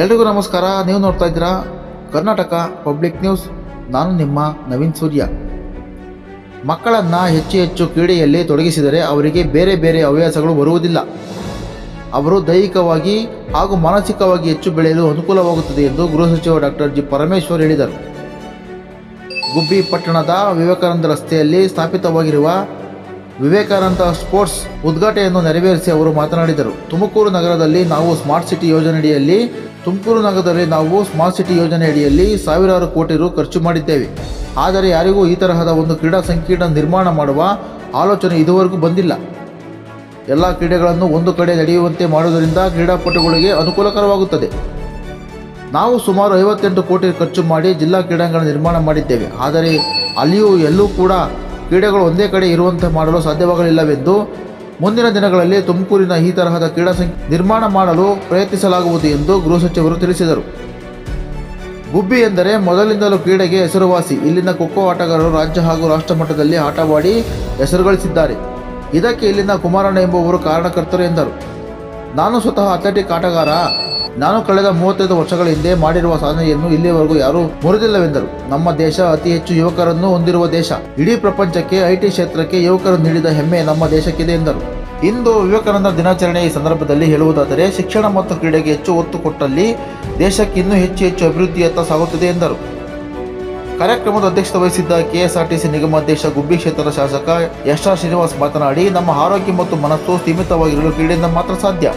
ಎಲ್ರಿಗೂ ನಮಸ್ಕಾರ. ನೀವು ನೋಡ್ತಾ ಇದ್ದೀರಾ ಕರ್ನಾಟಕ ಪಬ್ಲಿಕ್ ನ್ಯೂಸ್. ನಾನು ನಿಮ್ಮ ನವೀನ್ ಸೂರ್ಯ. ಮಕ್ಕಳನ್ನು ಹೆಚ್ಚು ಹೆಚ್ಚು ಕ್ರೀಡೆಯಲ್ಲಿ ತೊಡಗಿಸಿದರೆ ಅವರಿಗೆ ಬೇರೆ ಬೇರೆ ಹವ್ಯಾಸಗಳು ಬರುವುದಿಲ್ಲ. ಅವರು ದೈಹಿಕವಾಗಿ ಹಾಗೂ ಮಾನಸಿಕವಾಗಿ ಹೆಚ್ಚು ಬೆಳೆಯಲು ಅನುಕೂಲವಾಗುತ್ತದೆ ಎಂದು ಗೃಹ ಸಚಿವ ಡಾಕ್ಟರ್ ಜಿ. ಪರಮೇಶ್ವರ್ ಹೇಳಿದರು. ಗುಬ್ಬಿ ಪಟ್ಟಣದ ವಿವೇಕಾನಂದ ರಸ್ತೆಯಲ್ಲಿ ಸ್ಥಾಪಿತವಾಗಿರುವ ವಿವೇಕಾನಂದ ಸ್ಪೋರ್ಟ್ಸ್ ಉದ್ಘಾಟನೆಯನ್ನು ನೆರವೇರಿಸಿ ಅವರು ಮಾತನಾಡಿದರು. ತುಮಕೂರು ನಗರದಲ್ಲಿ ನಾವು ಸ್ಮಾರ್ಟ್ ಸಿಟಿ ಯೋಜನೆಯಡಿಯಲ್ಲಿ, ತುಮಕೂರು ನಗರದಲ್ಲಿ ನಾವು ಸ್ಮಾರ್ಟ್ ಸಿಟಿ ಯೋಜನೆಯಡಿಯಲ್ಲಿ ಸಾವಿರಾರು ಕೋಟಿ ರು ಖರ್ಚು ಮಾಡಿದ್ದೇವೆ. ಆದರೆ ಯಾರಿಗೂ ಈ ತರಹದ ಒಂದು ಕ್ರೀಡಾ ಸಂಕೀರ್ಣ ನಿರ್ಮಾಣ ಮಾಡುವ ಆಲೋಚನೆ ಇದುವರೆಗೂ ಬಂದಿಲ್ಲ. ಎಲ್ಲ ಕ್ರೀಡೆಗಳನ್ನು ಒಂದು ಕಡೆ ನಡೆಯುವಂತೆ ಮಾಡುವುದರಿಂದ ಕ್ರೀಡಾಪಟುಗಳಿಗೆ ಅನುಕೂಲಕರವಾಗುತ್ತದೆ. ನಾವು ಸುಮಾರು ಐವತ್ತೆಂಟು ಕೋಟಿ ಖರ್ಚು ಮಾಡಿ ಜಿಲ್ಲಾ ಕ್ರೀಡಾಂಗಣ ನಿರ್ಮಾಣ ಮಾಡಿದ್ದೇವೆ. ಆದರೆ ಅಲ್ಲಿಯೂ ಎಲ್ಲೂ ಕೂಡ ಕ್ರೀಡೆಗಳು ಒಂದೇ ಕಡೆ ಇರುವಂತೆ ಮಾಡಲು ಸಾಧ್ಯವಾಗಲಿಲ್ಲವೆಂದು ಮುಂದಿನ ದಿನಗಳಲ್ಲಿ ತುಮಕೂರಿನ ಈ ತರಹದ ಕ್ರೀಡಾ ಸಂಖ್ಯೆ ನಿರ್ಮಾಣ ಮಾಡಲು ಪ್ರಯತ್ನಿಸಲಾಗುವುದು ಎಂದು ಗೃಹ ಸಚಿವರು ತಿಳಿಸಿದರು. ಗುಬ್ಬಿ ಎಂದರೆ ಮೊದಲಿಂದಲೂ ಕ್ರೀಡೆಗೆ ಹೆಸರುವಾಸಿ. ಇಲ್ಲಿನ ಖೋಖೋ ಆಟಗಾರರು ರಾಜ್ಯ ಹಾಗೂ ರಾಷ್ಟ್ರ ಮಟ್ಟದಲ್ಲಿ ಆಟವಾಡಿ ಹೆಸರುಗಳಿಸಿದ್ದಾರೆ. ಇದಕ್ಕೆ ಇಲ್ಲಿನ ಕುಮಾರಣ್ಣ ಎಂಬುವರು ಕಾರಣಕರ್ತರು ಎಂದರು. ನಾನು ಸ್ವತಃ ಅಥ್ಲೆಟಿಕ್ ಆಟಗಾರ. ನಾನು ಕಳೆದ ಮೂವತ್ತೈದು ವರ್ಷಗಳ ಹಿಂದೆ ಮಾಡಿರುವ ಸಾಧನೆಯನ್ನು ಇಲ್ಲಿಯವರೆಗೂ ಯಾರೂ ಮುರಿದಿಲ್ಲವೆಂದರು. ನಮ್ಮ ದೇಶ ಅತಿ ಹೆಚ್ಚು ಯುವಕರನ್ನು ಹೊಂದಿರುವ ದೇಶ. ಇಡೀ ಪ್ರಪಂಚಕ್ಕೆ ಐಟಿ ಕ್ಷೇತ್ರಕ್ಕೆ ಯುವಕರು ನೀಡಿದ ಹೆಮ್ಮೆ ನಮ್ಮ ದೇಶಕ್ಕಿದೆ ಎಂದರು. ಇಂದು ವಿವೇಕಾನಂದ ದಿನಾಚರಣೆ ಈ ಸಂದರ್ಭದಲ್ಲಿ ಹೇಳುವುದಾದರೆ, ಶಿಕ್ಷಣ ಮತ್ತು ಕ್ರೀಡೆಗೆ ಹೆಚ್ಚು ಒತ್ತು ಕೊಟ್ಟಲ್ಲಿ ದೇಶಕ್ಕೆ ಇನ್ನೂ ಹೆಚ್ಚು ಹೆಚ್ಚು ಅಭಿವೃದ್ಧಿಯತ್ತ ಸಾಗುತ್ತದೆ ಎಂದರು. ಕಾರ್ಯಕ್ರಮದ ಅಧ್ಯಕ್ಷತೆ ವಹಿಸಿದ್ದ ಕೆಎಸ್ಆರ್ಟಿಸಿ ನಿಗಮಾಧ್ಯಕ್ಷ ಗುಬ್ಬಿ ಕ್ಷೇತ್ರದ ಶಾಸಕ ಎಸ್ ಆರ್ ಶ್ರೀನಿವಾಸ್ ಮಾತನಾಡಿ, ನಮ್ಮ ಆರೋಗ್ಯ ಮತ್ತು ಮನಸ್ಸು ಸೀಮಿತವಾಗಿರಲು ಕ್ರೀಡೆಯಿಂದ ಮಾತ್ರ ಸಾಧ್ಯ.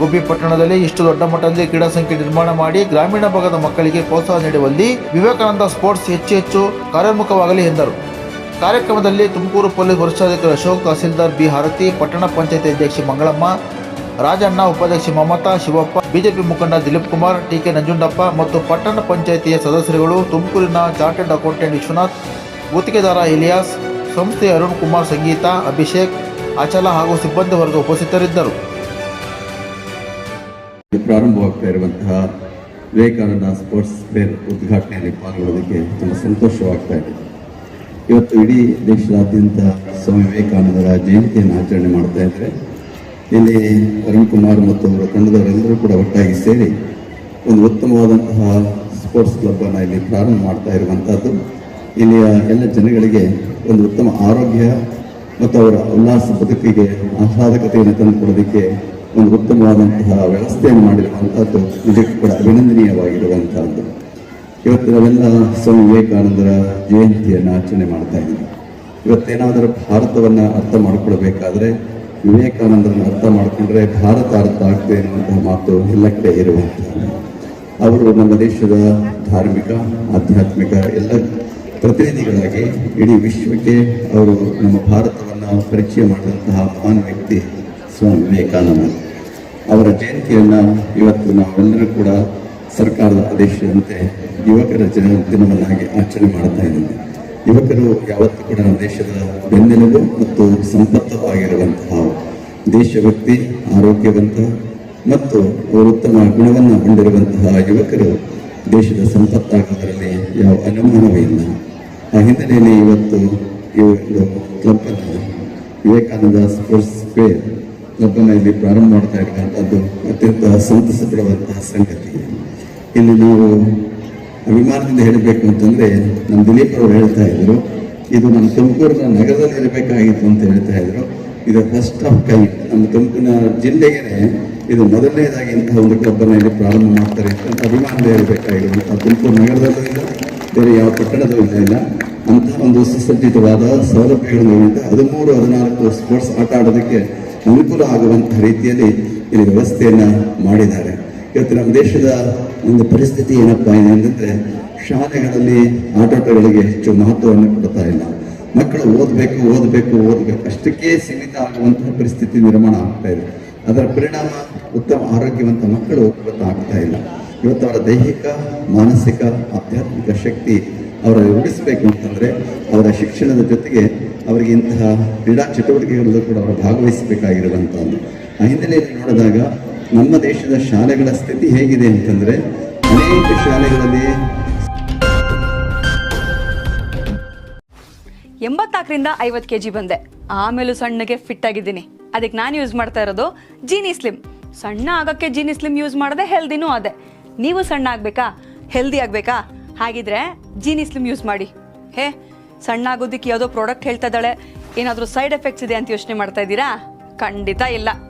ಗುಬ್ಬಿ ಪಟ್ಟಣದಲ್ಲಿ ಇಷ್ಟು ದೊಡ್ಡ ಮಟ್ಟದಲ್ಲಿ ಕ್ರೀಡಾ ಸಂಖ್ಯೆ ನಿರ್ಮಾಣ ಮಾಡಿ ಗ್ರಾಮೀಣ ಭಾಗದ ಮಕ್ಕಳಿಗೆ ಪ್ರೋತ್ಸಾಹ ನೀಡುವಲ್ಲಿ ವಿವೇಕಾನಂದ ಸ್ಪೋರ್ಟ್ಸ್ ಹೆಚ್ಚು ಹೆಚ್ಚು ಕಾರ್ಯೋನ್ಮುಖವಾಗಲಿ ಎಂದರು. ಕಾರ್ಯಕ್ರಮದಲ್ಲಿ ತುಮಕೂರು ಪೊಲೀಸ್ ವರಿಷ್ಠಾಧಿಕಾರಿ ಅಶೋಕ್ ತಹಸೀಲ್ದಾರ್ ಬಿ ಹಾರತಿ, ಪಟ್ಟಣ ಪಂಚಾಯತಿ ಅಧ್ಯಕ್ಷೆ ಮಂಗಳಮ್ಮ ರಾಜಣ್ಣ ಉಪಾಧ್ಯಕ್ಷೆ ಮಮತಾ, ಶಿವಪ್ಪ, ಬಿಜೆಪಿ ಮುಖಂಡ ದಿಲೀಪ್ ಕುಮಾರ್, ಟಿಕೆ ನಂಜುಂಡಪ್ಪ ಮತ್ತು ಪಟ್ಟಣ ಪಂಚಾಯಿತಿಯ ಸದಸ್ಯರುಗಳು ತುಮಕೂರಿನ ಚಾರ್ಟೆಡ್ ಅಕೌಂಟೆಂಟ್ ವಿಶ್ವನಾಥ್, ಗುತ್ತಿಗೆದಾರ ಇಲಿಯಾಸ್ ಸಂಸ್ಥೆಯ ಅರುಣ್ ಕುಮಾರ್ ಸಂಗೀತ, ಅಭಿಷೇಕ್, ಅಚಲ ಹಾಗೂ ಸಿಬ್ಬಂದಿ ವರ್ಗ ಉಪಸ್ಥಿತರಿದ್ದರು. ಪ್ರಾರಂಭವಾಗ್ತಾ ಇರುವಂತಹ ವಿವೇಕಾನಂದ ಸ್ಪೋರ್ಟ್ಸ್ ಫೇರ್ ಉದ್ಘಾಟನೆಯಲ್ಲಿ ಪಾಲ್ಗೊಳ್ಳೋದಕ್ಕೆ ತುಂಬ ಸಂತೋಷವಾಗ್ತಾ ಇದೆ. ಇವತ್ತು ಇಡೀ ದೇಶದಾದ್ಯಂತ ಸ್ವಾಮಿ ವಿವೇಕಾನಂದರ ಜಯಂತಿಯನ್ನು ಆಚರಣೆ ಮಾಡ್ತಾ ಇದ್ದಾರೆ. ಇಲ್ಲಿ ಅರುಣ್ ಮತ್ತು ಅವರ ತಂಡದವರೆಲ್ಲರೂ ಕೂಡ ಒಟ್ಟಾಗಿ ಸೇರಿ ಒಂದು ಉತ್ತಮವಾದಂತಹ ಸ್ಪೋರ್ಟ್ಸ್ ಕ್ಲಬ್ಬನ್ನು ಇಲ್ಲಿ ಪ್ರಾರಂಭ ಮಾಡ್ತಾ ಇರುವಂಥದ್ದು ಇಲ್ಲಿಯ ಎಲ್ಲ ಜನಗಳಿಗೆ ಒಂದು ಉತ್ತಮ ಆರೋಗ್ಯ ಮತ್ತು ಅವರ ಉಲ್ಲಾಸ ಬದುಕಿಗೆ ಆಹ್ಲಾದಕತೆಯನ್ನು ತಂದುಕೊಡೋದಕ್ಕೆ ಒಂದು ಉತ್ತಮವಾದಂತಹ ವ್ಯವಸ್ಥೆಯನ್ನು ಮಾಡಿರುವಂಥದ್ದು ನಿಜಕ್ಕೂ ಕೂಡ ಅಭಿನಂದನೀಯವಾಗಿರುವಂತಹದ್ದು. ಇವತ್ತು ನಾವೆಲ್ಲ ಸ್ವಾಮಿ ವಿವೇಕಾನಂದರ ಜಯಂತಿಯನ್ನು ಆಚರಣೆ ಮಾಡ್ತಾ ಇದ್ದೀವಿ. ಇವತ್ತೇನಾದರೂ ಭಾರತವನ್ನು ಅರ್ಥ ಮಾಡಿಕೊಳ್ಬೇಕಾದ್ರೆ ವಿವೇಕಾನಂದರನ್ನು ಅರ್ಥ ಮಾಡಿಕೊಂಡ್ರೆ ಭಾರತ ಅರ್ಥ ಆಗ್ತದೆ ಅನ್ನುವಂತಹ ಮಾತು ಎಲ್ಲ ಕಡೆ ಅವರು ನಮ್ಮ ದೇಶದ ಧಾರ್ಮಿಕ, ಆಧ್ಯಾತ್ಮಿಕ ಎಲ್ಲ ಪ್ರತಿನಿಧಿಗಳಾಗಿ ಇಡೀ ವಿಶ್ವಕ್ಕೆ ಅವರು ನಮ್ಮ ಭಾರತವನ್ನು ಪರಿಚಯ ಮಾಡಿದಂತಹ ಮಹಾನ್ ವ್ಯಕ್ತಿ ಸ್ವಾಮಿ ವಿವೇಕಾನಂದ. ಅವರ ಜಯಂತಿಯನ್ನು ಇವತ್ತು ನಾವೆಲ್ಲರೂ ಕೂಡ ಸರ್ಕಾರದ ಆದೇಶದಂತೆ ಯುವಕರ ಜನ ದಿನವನ್ನಾಗಿ ಆಚರಣೆ ಮಾಡ್ತಾ ಇದ್ದೀವಿ. ಯುವಕರು ಯಾವತ್ತೂ ಕೂಡ ದೇಶದ ಬೆನ್ನೆಲುಬು ಮತ್ತು ಸಂಪತ್ತು ಆಗಿರುವಂತಹ ದೇಶಭಕ್ತಿ, ಆರೋಗ್ಯವಂತ ಮತ್ತು ಉತ್ತಮ ಗುಣವನ್ನು ಹೊಂದಿರುವಂತಹ ಯುವಕರು ದೇಶದ ಸಂಪತ್ತಾಗುವುದರಲ್ಲಿ ಯಾವ ಅನುಮಾನವೇ ಇಲ್ಲ. ಆ ಹಿನ್ನೆಲೆಯಲ್ಲಿ ಇವತ್ತು ಈ ಒಂದು ಕ್ಲಬ್ಬನ್ನು ವಿವೇಕಾನಂದ ಸ್ಪೋರ್ಟ್ಸ್ ಫೇರ್ ಕ್ಲಬ್ಬನ್ನು ಇಲ್ಲಿ ಪ್ರಾರಂಭ ಮಾಡ್ತಾ ಇರುವಂಥದ್ದು ಅತ್ಯಂತ ಸಂತಸ ಸಂಗತಿ. ಇಲ್ಲಿ ನಾವು ಅಭಿಮಾನದಿಂದ ಹೇಳಬೇಕು ಅಂತಂದ್ರೆ ನಮ್ಮ ದಿಲೀಪ್ ಅವರು ಹೇಳ್ತಾ ಇದ್ದರು ಇದು ನಮ್ಮ ತುಮಕೂರಿನ ನಗರದಲ್ಲಿ ಇರಬೇಕಾಗಿತ್ತು ಅಂತ ಹೇಳ್ತಾ ಇದ್ರು. ಇದು ಫಸ್ಟ್ ಆಫ್ ಕೈ. ನಮ್ಮ ತುಮಕೂರಿನ ಜಿಲ್ಲೆಗೆ ಇದು ಮೊದಲನೇದಾಗಿ ಇಂತಹ ಒಂದು ಕ್ಲಬ್ಬನ್ನು ಇಲ್ಲಿ ಪ್ರಾರಂಭ ಮಾಡ್ತಾರೆ ಅಂತ ಅಭಿಮಾನದಲ್ಲಿ ಹೇಳಬೇಕಾಗಿದೆ. ಆ ತುಮಕೂರು ನಗರದಲ್ಲೂ ಇಲ್ಲ ಬೇರೆ ಯಾವ ಪಟ್ಟಣದಲ್ಲೂ ಇಲ್ಲ ಅಂತಹ ಒಂದು ಸುಸಜ್ಜಿತವಾದ ಸೌಲಭ್ಯಗಳು ಉಂಟು ಹದಿಮೂರು, ಹದಿನಾಲ್ಕು ಸ್ಪೋರ್ಟ್ಸ್ ಆಟ ಆಡೋದಕ್ಕೆ ಅನುಕೂಲ ಆಗುವಂತಹ ರೀತಿಯಲ್ಲಿ ಇಲ್ಲಿ ವ್ಯವಸ್ಥೆಯನ್ನು ಮಾಡಿದ್ದಾರೆ. ಇವತ್ತು ನಮ್ಮ ದೇಶದ ಒಂದು ಪರಿಸ್ಥಿತಿ ಏನಪ್ಪಾ ಇದೆ ಅಂತಂದರೆ ಶಾಲೆಗಳಲ್ಲಿ ಆಟೋಟಗಳಿಗೆ ಹೆಚ್ಚು ಮಹತ್ವವನ್ನು ಕೊಡ್ತಾ ಇಲ್ಲ. ಮಕ್ಕಳು ಓದಬೇಕು ಓದಬೇಕು ಓದಬೇಕು. ಅಷ್ಟಕ್ಕೆ ಸೀಮಿತ ಆಗುವಂತಹ ಪರಿಸ್ಥಿತಿ ನಿರ್ಮಾಣ ಆಗ್ತಾ ಇದೆ. ಅದರ ಪರಿಣಾಮ ಉತ್ತಮ ಆರೋಗ್ಯವಂತ ಮಕ್ಕಳು ಇವತ್ತು ಆಗ್ತಾ ಇಲ್ಲ. ಇವತ್ತು ಅವರ ದೈಹಿಕ, ಮಾನಸಿಕ, ಆಧ್ಯಾತ್ಮಿಕ ಶಕ್ತಿ ಅವರ ಉಳಿಸಬೇಕು ಅಂತಂದ್ರೆ ಅವರ ಶಿಕ್ಷಣದ ಜೊತೆಗೆ ಅವರಿಗೆ ಇಂತಹ ಕ್ರೀಡಾ ಚಟುವಟಿಕೆಗಳಲ್ಲೂ ಕೂಡ ಅವರು ಭಾಗವಹಿಸಬೇಕಾಗಿರುವಂಥದ್ದು ಆ ಹಿನ್ನೆಲೆಯಲ್ಲಿ ನೋಡಿದಾಗ ನಮ್ಮ ದೇಶದ ಶಾಲೆಗಳ ಸ್ಥಿತಿ ಹೇಗಿದೆ ಅಂತಂದ್ರೆ ಅನೇಕ ಶಾಲೆಗಳಲ್ಲಿ ಎಂಬತ್ನಾಲ್ಕರಿಂದ ಐವತ್ತು ಕೆ ಜಿ ಬಂದೆ. ಆಮೇಲೂ ಸಣ್ಣಗೆ ಫಿಟ್ ಆಗಿದ್ದೀನಿ. ಅದಕ್ಕೆ ನಾನು ಯೂಸ್ ಮಾಡ್ತಾ ಇರೋದು ಜೀನಿ ಸ್ಲಿಮ್ ಸಣ್ಣ ಆಗೋಕ್ಕೆ ಜೀನಿ ಸ್ಲಿಮ್ ಯೂಸ್ ಮಾಡಿದೆ ಹೆಲ್ದಿನೂ ಅದೇ. ನೀವು ಸಣ್ಣ ಆಗಬೇಕಾ? ಹೆಲ್ದಿ ಆಗಬೇಕಾ? ಹಾಗಿದ್ರೆ ಜೀನಿ ಸ್ಲಿಮ್ ಯೂಸ್ ಮಾಡಿ. ಹೇ, ಸಣ್ಣ ಆಗೋದಕ್ಕೆ ಯಾವುದೋ ಪ್ರಾಡಕ್ಟ್ ಹೇಳ್ತಾ ಇದ್ದಾಳೆ. ಏನಾದರೂ ಸೈಡ್ ಎಫೆಕ್ಟ್ಸ್ ಇದೆ ಅಂತ ಯೋಚನೆ ಮಾಡ್ತಾ ಇದ್ದೀರಾ? ಖಂಡಿತ ಇಲ್ಲ.